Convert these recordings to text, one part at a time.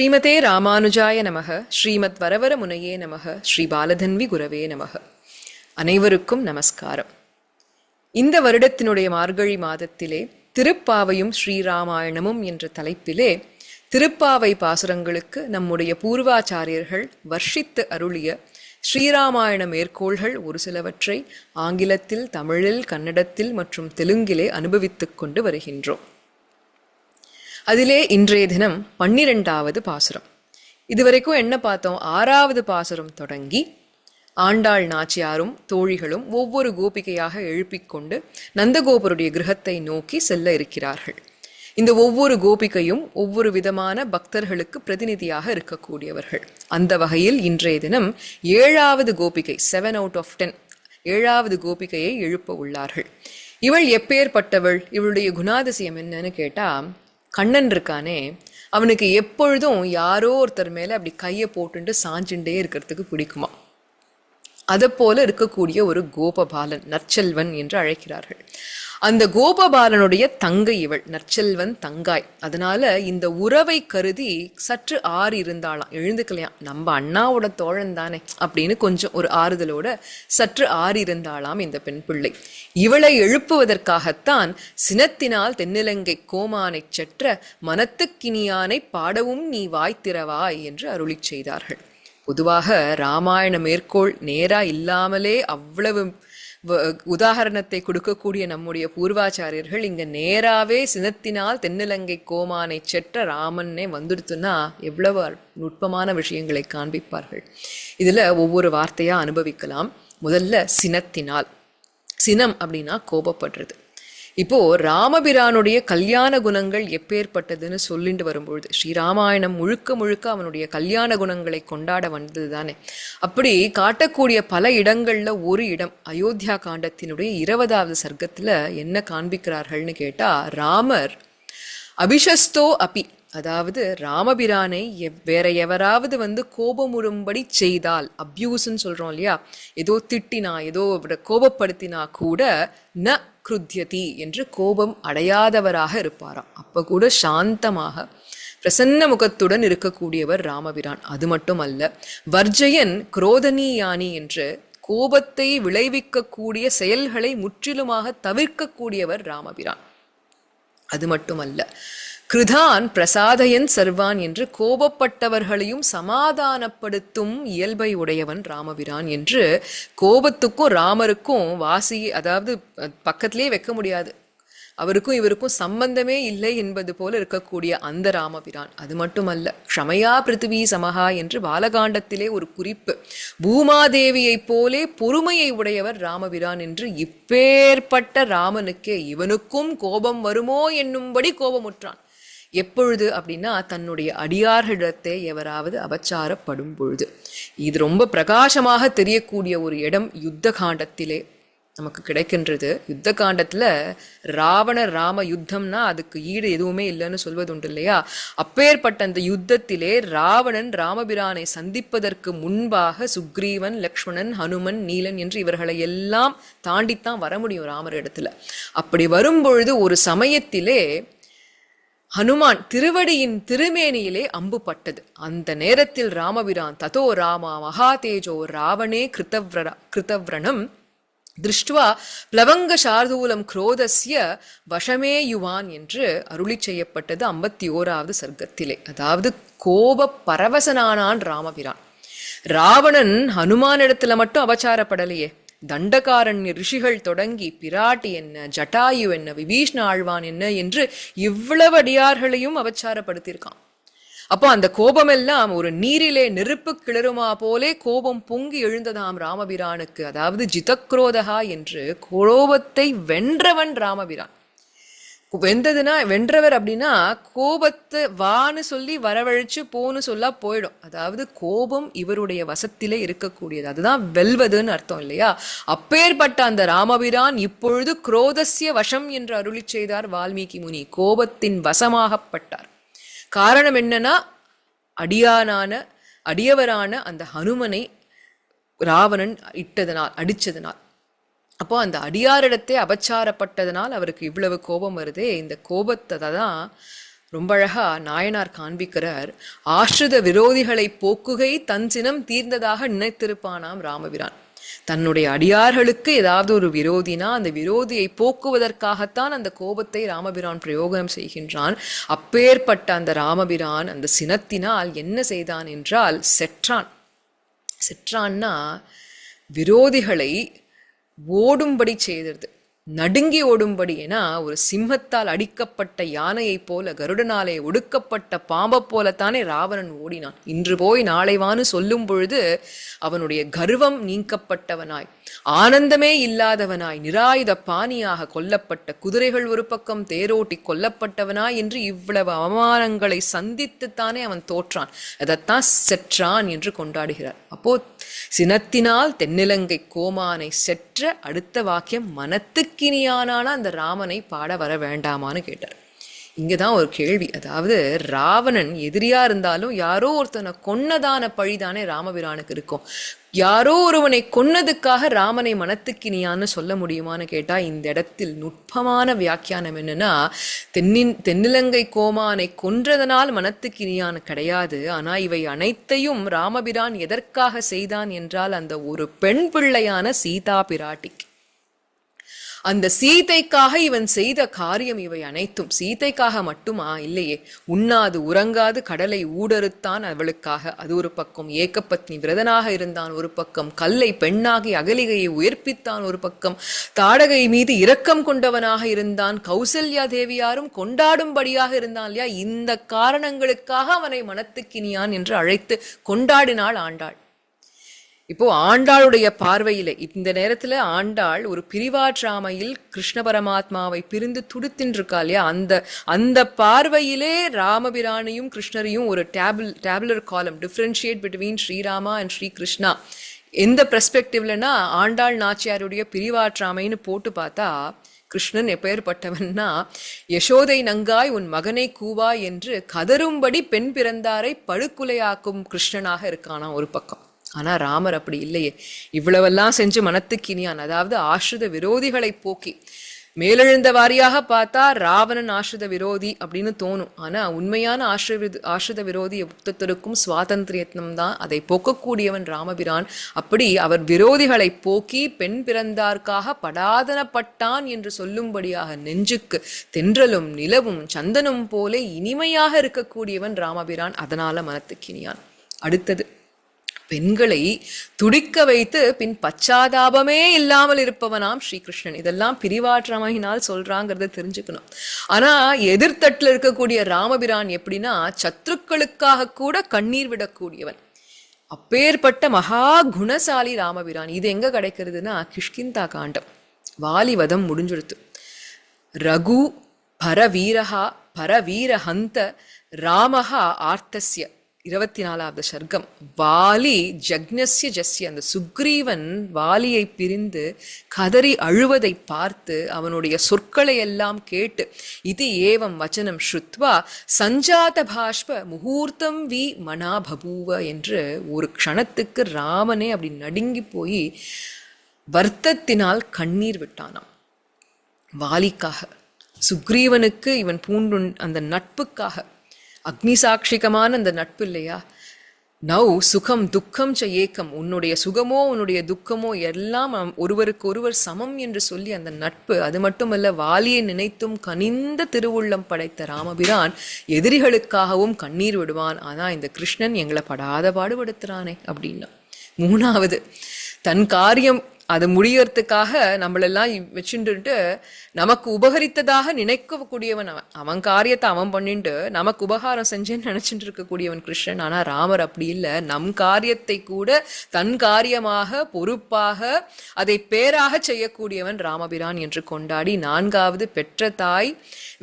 ஸ்ரீமதே ராமானுஜாய நமக ஸ்ரீமத் வரவர முனையே நமக ஸ்ரீ பாலதன்வி குரவே நமக. அனைவருக்கும் நமஸ்காரம். இந்த வருடத்தினுடைய மார்கழி மாதத்திலே திருப்பாவையும் ஸ்ரீராமாயணமும் என்ற தலைப்பிலே திருப்பாவை பாசுரங்களுக்கு நம்முடைய பூர்வாச்சாரியர்கள் வர்ஷித்து அருளிய ஸ்ரீராமாயண மேற்கோள்கள் ஒரு சிலவற்றை ஆங்கிலத்தில் தமிழில் கன்னடத்தில் மற்றும் தெலுங்கிலே அனுபவித்துக் கொண்டு வருகின்றோம். அதிலே இன்றைய தினம் பன்னிரெண்டாவது பாசுரம். இதுவரைக்கும் என்ன பார்த்தோம்? ஆறாவது பாசுரம் தொடங்கி ஆண்டாள் நாச்சியாரும் தோழிகளும் ஒவ்வொரு கோபிகையாக எழுப்பிக்கொண்டு நந்தகோபருடைய கிரகத்தை நோக்கி செல்ல இருக்கிறார்கள். இந்த ஒவ்வொரு கோபிகையும் ஒவ்வொரு விதமான பக்தர்களுக்கு பிரதிநிதியாக இருக்கக்கூடியவர்கள். அந்த வகையில் இன்றைய தினம் ஏழாவது கோபிகை செவன் அவுட் ஆஃப் டென் ஏழாவது கோபிகையை எழுப்ப உள்ளார்கள். இவள் எப்பேற்பட்டவள்? இவளுடைய குணாதிசயம் என்னன்னு கேட்டா கண்ணன் இருக்கானே அவனுக்கு எப்பொழுதும் யாரோ ஒருத்தர் மேலே அப்படி கையை போட்டுட்டு சாஞ்சுண்டே இருக்கிறதுக்கு பிடிக்குமா? அதை போல இருக்கக்கூடிய ஒரு கோபபாலன் நற்செல்வன் என்று அழைக்கிறார்கள். அந்த கோபபாலனுடைய தங்கை இவள் நற்செல்வன் தங்காய். அதனால இந்த உறவை கருதி சற்று ஆறு இருந்தாளாம். எழுந்துக்கலையாம். நம்ம அண்ணாவோட தோழன் தானே அப்படின்னு கொஞ்சம் ஒரு ஆறுதலோட சற்று ஆறு இருந்தாளாம் இந்த பெண் பிள்ளை. இவளை எழுப்புவதற்காகத்தான் சினத்தினால் தென்னிலங்கை கோமானைச் செற்ற மனத்துக்கினியானை பாடவும் நீ வாய்த்திரவாய் என்று அருளிச் செய்தார்கள். பொதுவாக ராமாயண மேற்கோள் நேரா இல்லாமலே அவ்வளவு வ- உதாகரணத்தை கொடுக்கக்கூடிய நம்முடைய பூர்வாச்சாரியர்கள் இங்க நேராவே சினத்தினால் தென்னிலங்கை கோமானை செற்ற ராமன்னே வந்துடுத்துன்னா எவ்வளவு நுட்பமான விஷயங்களை காண்பிப்பார்கள். இதுல ஒவ்வொரு வார்த்தையா அனுபவிக்கலாம். முதல்ல சினத்தினால். சினம் அப்படின்னா கோபப்படுறது. இப்போ ராமபிரானுடைய கல்யாண குணங்கள் எப்பேற்பட்டதுன்னு சொல்லிட்டு வரும்பொழுது ஸ்ரீராமாயணம் முழுக்க முழுக்க அவனுடைய கல்யாண குணங்களை கொண்டாட வந்தது தானே அப்படி காட்டக்கூடிய பல இடங்கள்ல ஒரு இடம் அயோத்தியா காண்டத்தினுடைய இருபதாவது சர்க்கத்துல என்ன காண்பிக்கிறார்கள்னு கேட்டா ராமர் அபிஷஸ்தோ அபி. அதாவது ராமபிரானை எவ்- வேற எவராவது வந்து கோபமுறும்படி செய்தால் அப்யூஸ்ன்னு சொல்கிறோம் இல்லையா ஏதோ திட்டினா ஏதோ கோபப்படுத்தினா கூட ந கிருத்தியதி என்று கோபம் அடையாதவராக இருப்பாராம். அப்போ கூட சாந்தமாக பிரசன்ன முகத்துடன் இருக்கக்கூடியவர் ராமபிரான். அது மட்டுமல்ல வர்ஜயன் குரோதனியானி என்று கோபத்தை விளைவிக்கக்கூடிய செயல்களை முற்றிலுமாக தவிர்க்கக்கூடியவர் ராமபிரான். அது மட்டுமல்ல கிருதான் பிரசாதயன் சர்வான் என்று கோபப்பட்டவர்களையும் சமாதானப்படுத்தும் இயல்பை உடையவன் ராமபிரான் என்று கோபத்துக்கும் ராமருக்கும் வாசி அதாவது பக்கத்திலே வைக்க முடியாது. அவருக்கும் இவருக்கும் சம்பந்தமே இல்லை என்பது போல இருக்கக்கூடிய அந்த ராமபிரான் அது மட்டுமல்ல க்ஷமையா பிருத்திவி சமஹா என்று பாலகாண்டத்திலே ஒரு குறிப்பு பூமாதேவியைப் போலே பொறுமையை உடையவர் ராமபிரான் என்று இப்பேற்பட்ட ராமனுக்கே இவனுக்கும் கோபம் வருமோ என்னும்படி கோபமுற்றான். எப்பொழுது அப்படின்னா தன்னுடைய அடியார்களிடத்தை எவராவது அபச்சாரப்படும் பொழுது. இது ரொம்ப பிரகாசமாக தெரியக்கூடிய ஒரு இடம் யுத்த காண்டத்திலே நமக்கு கிடைக்கின்றது. யுத்த காண்டத்தில் ராவண ராம யுத்தம்னா அதுக்கு ஈடு எதுவுமே இல்லைன்னு சொல்வது உண்டு இல்லையா? அப்பேற்பட்ட அந்த யுத்தத்திலே ராவணன் ராமபிரானை சந்திப்பதற்கு முன்பாக சுக்ரீவன் லக்ஷ்மணன் ஹனுமன் நீலன் என்று இவர்களை எல்லாம் தாண்டித்தான் வர முடியும் ராமர் இடத்துல. அப்படி வரும்பொழுது ஒரு சமயத்திலே ஹனுமான் திருவடியின் திருமேனியிலே அம்பு பட்டது அந்த நேரத்தில் ராமபிரான் ததோ ராமா மகாதேஜோ ராவணே கிருத்தவ்ர கிருத்தவ்ரணம் திருஷ்டுவா பிளவங்க சார்தூலம் குரோதஸ்ய வசமே யுவான் என்று அருளி செய்யப்பட்டது ஐம்பத்தி ஓராவது சர்க்கத்திலே. அதாவது கோப பரவசனானான் ராமபிரான். ராவணன் ஹனுமானிடத்துல மட்டும் அபச்சாரப்படலையே. தண்டகாரண்ய ரிஷிகள் தொடங்கி பிராட்டி என்ன ஜட்டாயு என்ன விபீஷ்ண ஆழ்வான் என்ன என்று இவ்வளவு அடியார்களையும் அவச்சாரப்படுத்தியிருக்கான் அப்போ அந்த கோபமெல்லாம் ஒரு நீரிலே நெருப்பு கிளறுமா போலே கோபம் பொங்கி எழுந்ததாம் ராமபிரானுக்கு அதாவது ஜிதக்ரோதகா என்று கோபத்தை வென்றவன் ராமபிரான். வெந்ததுன்னா வென்றவர் அப்படின்னா கோபத்தை வான்னு சொல்லி வரவழைச்சு போன்னு சொல்லா போயிடும். அதாவது கோபம் இவருடைய வசத்திலே இருக்கக்கூடியது. அதுதான் வெல்வதுன்னு அர்த்தம் இல்லையா? அப்பேற்பட்ட அந்த ராமபிரான் இப்பொழுது குரோதசிய வசம் என்று அருளி செய்தார் வால்மீகி முனி. கோபத்தின் வசமாகப்பட்டார். காரணம் என்னன்னா அடியானான அடியவரான அந்த ஹனுமனை ராவணன் இட்டதனால் அடித்ததனால் அப்போ அந்த அடியாரிடத்தே அபச்சாரப்பட்டதனால் அவருக்கு இவ்வளவு கோபம் வருதே. இந்த கோபத்தை தான் ரொம்ப அழகா நாயனார் காண்பிக்கிறார். ஆශ්ரித விரோதிகளை போக்குகை தன் சினம் தீர்ந்ததாக நினைத்திருப்பானாம் ராமபிரான். தன்னுடைய அடியார்களுக்கு ஏதாவது ஒரு விரோதினா அந்த விரோதியை போக்குவதற்காகத்தான் அந்த கோபத்தை ராமபிரான் பிரயோகம் செய்கின்றான். அப்பேற்பட்ட அந்த ராமபிரான் அந்த சினத்தினால் என்ன செய்தான் என்றால் செற்றான். செற்றான்னா விரோதிகளை ஓடும்படி செய்தது நடுங்கி ஓடும்படி ஏன்னா ஒரு சிம்மத்தால் அடிக்கப்பட்ட யானையைப் போல கருடனாலே ஒடுக்கப்பட்ட பாம்பைப் போலத்தானே ராவணன் ஓடினான். இன்று போய் நாளைவான்னு சொல்லும் பொழுது அவனுடைய கர்வம் நீக்கப்பட்டவனாய் ஆனந்தமே இல்லாதவனாய் நிராயுத பாணியாக கொல்லப்பட்ட குதிரைகள் ஒரு பக்கம் தேரோட்டி கொல்லப்பட்டவனாய் என்று இவ்வளவு அவமானங்களை சந்தித்துத்தானே அவன் தோற்றான். அதைத்தான் செற்றான் என்று கொண்டாடுகிறார். அப்போ சினத்தினால் தென்னிலங்கை கோமானை செற்ற அடுத்த வாக்கியம் மனத்துக்கினியானான அந்த ராமனை பாட வர வேண்டாமான்னு கேட்டார். இங்கதான் ஒரு கேள்வி. அதாவது ராவணன் எதிரியா இருந்தாலும் யாரோ ஒருத்தனை கொன்னதான பழிதானே ராமபிரானுக்கு இருக்கும். யாரோ ஒருவனை கொன்னதுக்காக ராமனை மனத்துக்கினியான்னு சொல்ல முடியுமான்னு கேட்டா இந்த இடத்தில் நுட்பமான வியாக்கியானம் என்னன்னா தென்னின் தென்னிலங்கை கோமானை கொன்றதனால் மனத்துக்கினியான் கிடையாது. ஆனா இவை அனைத்தையும் ராமபிரான் எதற்காக செய்தான் என்றால் அந்த ஒரு பெண் பிள்ளையான சீதா பிராட்டிக்கு. அந்த சீதைக்காக இவன் செய்த காரியம் இவை அனைத்தும். சீதைக்காக மட்டுமா? இல்லையே. உண்ணாது உறங்காது கடலை ஊடறுத்தான் அவளுக்காக. அது ஒரு பக்கம் ஏகப்பத்னி விரதனாக இருந்தான் ஒரு பக்கம் கல்லை பெண்ணாகி அகலிகையை உயர்ப்பித்தான் ஒரு பக்கம் தாடகை மீது இரக்கம் கொண்டவனாக இருந்தான் கௌசல்யா தேவியாரும் கொண்டாடும்படியாக இருந்தான் இல்லையா? இந்த காரணங்களுக்காக அவனை மனத்துக்கினியான் என்று அழைத்து கொண்டாடினாள் ஆண்டாள். இப்போ ஆண்டாளுடைய பார்வையில் இந்த நேரத்துல ஆண்டாள் ஒரு பிரிவாற்றாமையில் கிருஷ்ண பரமாத்மாவை பிரிந்து துடித்தின்றிருக்கா இல்லையா அந்த அந்த பார்வையிலே ராமபிரானையும் கிருஷ்ணரையும் ஒரு table tabular column differentiate between Sri Rama and Sri Krishna எந்த பெர்ஸ்பெக்டிவ்லனா ஆண்டாள் நாச்சியாருடைய பிரிவாற்றாமைன்னு போட்டு பார்த்தா கிருஷ்ணன் எப்பேற்பட்டவன்னா யசோதை நங்காய் உன் மகனை கூவா என்று கதரும்படி பெண் பிறந்தாரை படுக்குலையாக்கும் கிருஷ்ணனாக இருக்கானா ஒரு பக்கம். ஆனால் ராமர் அப்படி இல்லையே. இவ்வளவெல்லாம் செஞ்சு மனத்துக்கினியான் அதாவது ஆஸ்ரித விரோதிகளை போக்கி. மேலெழுந்த வாரியாக பார்த்தா ராவணன் ஆஸ்ரித விரோதி அப்படின்னு தோணும். ஆனா உண்மையான ஆஸ்ரித ஆஸ்ரித விரோதி யுத்தத்திற்கும் சுவாதந்திரியத்தினம் தான் அதை போக்கக்கூடியவன் ராமபிரான். அப்படி அவர் விரோதிகளை போக்கி பெண் பிறந்தார்க்காக படாதனப்பட்டான் என்று சொல்லும்படியாக நெஞ்சுக்கு தென்றலும் நிலவும் சந்தனும் போலே இனிமையாக இருக்கக்கூடியவன் ராமபிரான். அதனால மனத்துக்கினியான் அடுத்தது. பெண்களை துடிக்க வைத்து பின் பச்சாதாபமே இல்லாமல் இருப்பவனாம் ஸ்ரீகிருஷ்ணன். இதெல்லாம் பிரிவாற்றமையினால் சொல்றாங்கிறத தெரிஞ்சுக்கணும். ஆனா எதிர்த்தட்டில் இருக்கக்கூடிய ராமபிரான் எப்படின்னா சத்ருக்களுக்காக கூட கண்ணீர் விடக்கூடியவன். அப்பேற்பட்ட மகா குணசாலி ராமபிரான். இது எங்க கிடைக்கிறதுனா கிஷ்கிந்தா காண்டம். வாலிவதம் முடிஞ்சுடுத்து. ரகு பரவீரஹா பரவீரஹந்த ராமஹா ஆர்த்தஸ்ய. இருபத்தி நாலாவது சர்க்கம். வாலி ஜக்னஸ்ய ஜஸ்ய அந்த சுக்ரீவன் வாலியை பிரிந்து கதறி அழுவதை பார்த்து அவனுடைய சொற்களை எல்லாம் கேட்டு இது ஏவம் வச்சனம் ஸ்ருத்வா சஞ்சாத பாஷ்ப முகூர்த்தம் வி மனாபபூவ என்று ஒரு க்ஷணத்துக்கு ராமனே அப்படி நடுங்கி போய் வருத்தத்தினால் கண்ணீர் விட்டானாம். வாலிக்காக சுக்ரீவனுக்கு இவன் பூண்டு அந்த நட்புக்காக அக்னி சாட்சிகமான அந்த நட்பு இல்லையா? நவ் சுகம் துக்கம் ச ஏக்கம். உன்னுடைய சுகமோ உன்னுடைய துக்கமோ எல்லாம் ஒருவருக்கு ஒருவர் சமம் என்று சொல்லி அந்த நட்பு அது மட்டுமல்ல வாலியை நினைத்தும் கனிந்த திருவுள்ளம் படைத்த ராமபிரான் எதிரிகளுக்காகவும் கண்ணீர் விடுவான். ஆனால் இந்த கிருஷ்ணன் எங்களை படாத பாடுபடுத்துறானே அப்படின்னா. மூணாவது தன் காரியம் அது முடியறதுக்காக நம்மளெல்லாம் வச்சுட்டு நமக்கு உபகரித்ததாக நினைக்கக்கூடியவன் அவன். அவன் காரியத்தை அவன் பண்ணிட்டு நமக்கு உபகாரம் செஞ்சேன்னு நினைச்சிட்டு இருக்கக்கூடியவன் கிருஷ்ணன். ஆனால் ராமர் அப்படி இல்லை. நம் காரியத்தை கூட தன் காரியமாக பொறுப்பாக அதை பேராக செய்யக்கூடியவன் ராமபிரான் என்று கொண்டாடி நான்காவது பெற்ற தாய்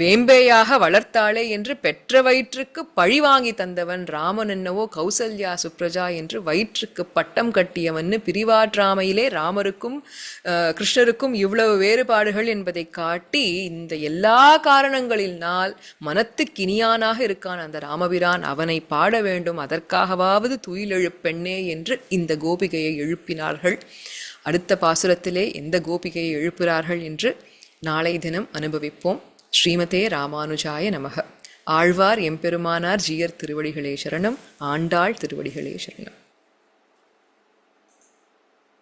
வேம்பேயாக வளர்த்தாளே என்று பெற்ற வயிற்றுக்கு பழி வாங்கி தந்தவன் ராமன் என்னவோ கௌசல்யா சுப்ரஜா என்று வயிற்றுக்கு பட்டம் கட்டியவன்னு பிரிவாற்றாமையிலே ராமருக்கும் கிருஷ்ணருக்கும் இவ்வளவு வேறுபாடுகள் என்பதை காட்டி இந்த எல்லா காரணங்களினால் மனத்துக்கினியானாக இருக்கான் அந்த ராமபிரான். அவனை பாட வேண்டும். அதற்காகவாவது துயிலெழுப்பெண்ணே என்று இந்த கோபிகையை எழுப்பினார்கள். அடுத்த பாசுரத்திலே எந்த கோபிகையை எழுப்புகிறார்கள் என்று நாளை தினம் அனுபவிப்போம். ஸ்ரீமதே ராமானுஜாய நமக. ஆழ்வார் எம்பெருமானார் ஜீயர் திருவடிகளே சரணம். ஆண்டாள் திருவடிகளே சரணம்.